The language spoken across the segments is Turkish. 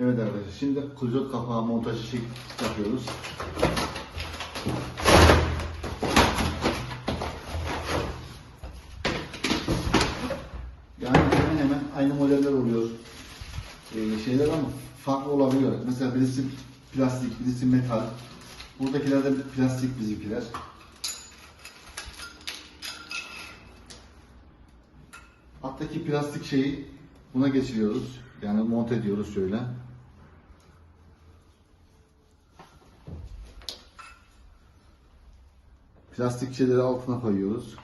Evet arkadaşlar şimdi klozet kapağı montajı yapıyoruz. Yani hemen hemen aynı modeller oluyor. Ee, şeyler ama farklı olabiliyor. Mesela birisi plastik, birisi metal. Buradakiler de plastik bizimkiler. Alttaki plastik şeyi buna geçiriyoruz. Yani monte ediyoruz şöyle. Plastik şeyleri altına koyuyoruz.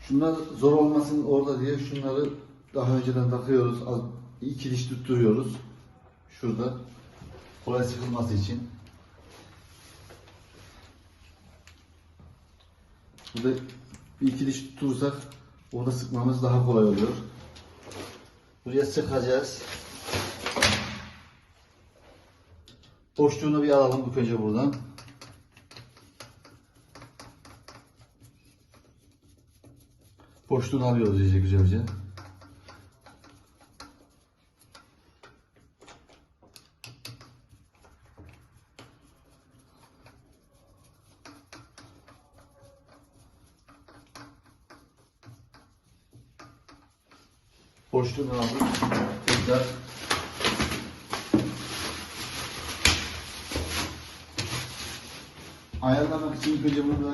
Şunlar zor olmasın orada diye şunları daha önceden takıyoruz. Az, iki diş tutturuyoruz. Şurada. Kolay sıkılması için. Burada bir iki diş tutturursak orada sıkmamız daha kolay oluyor. Buraya sıkacağız. Boşluğunu bir alalım bu önce buradan. Boşluğunu alıyoruz iyice güzelce. Boşluğunu aldık. Tekrar ayarlamak için ilk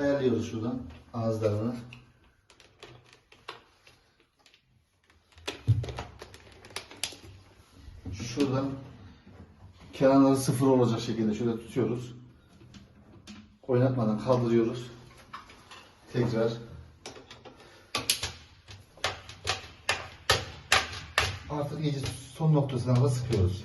ayarlıyoruz şuradan ağızlarını. Şuradan kenarları sıfır olacak şekilde şöyle tutuyoruz. Oynatmadan kaldırıyoruz. Tekrar artık iyice son noktasına kadar sıkıyoruz.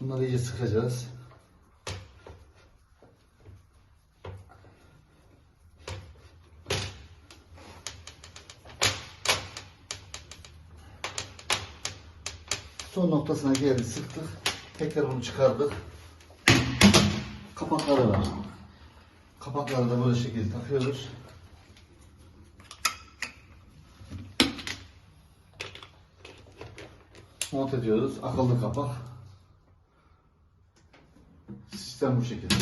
Bunları iyice sıkacağız. Son noktasına geldi sıktık. Tekrar bunu çıkardık. Kapakları var. Kapakları da böyle şekilde takıyoruz. Monte ediyoruz. Akıllı kapak. Sistem bu şekilde.